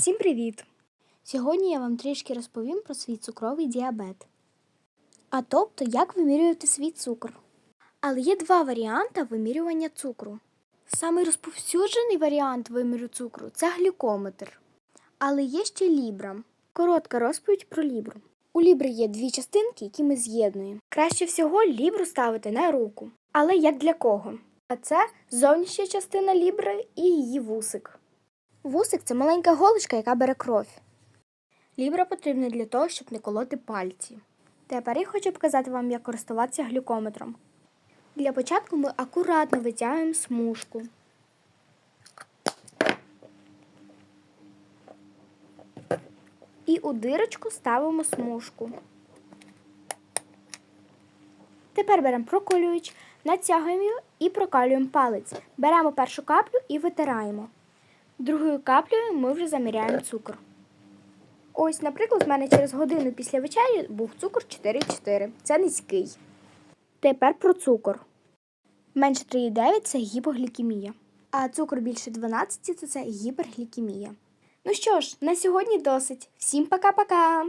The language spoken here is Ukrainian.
Всім привіт! Сьогодні я вам трішки розповім про свій цукровий діабет. А тобто, як вимірювати свій цукор. Але є два варіанти вимірювання цукру. Самий розповсюджений варіант виміру цукру це глюкометр. Але є ще лібра. Коротка розповідь про лібру. У лібри є дві частинки, які ми з'єднуємо. Краще всього лібру ставити на руку. Але як для кого? А це зовнішня частина лібри і її вусик. Вусик це маленька голочка, яка бере кров. Лібра потрібна для того, щоб не колоти пальці. Тепер я хочу показати вам, як користуватися глюкометром. Для початку ми акуратно витягуємо смужку. І у дирочку ставимо смужку. Тепер беремо проколювач, натягуємо його і прокалюємо палець. Беремо першу каплю і витираємо. Другою каплею ми вже заміряємо цукор. Ось, наприклад, в мене через годину після вечері був цукор 4,4. Це низький. Тепер про цукор. Менше 3,9 це гіпоглікемія. А цукор більше 12 то це гіперглікемія. Ну що ж, на сьогодні досить. Всім пока-пока!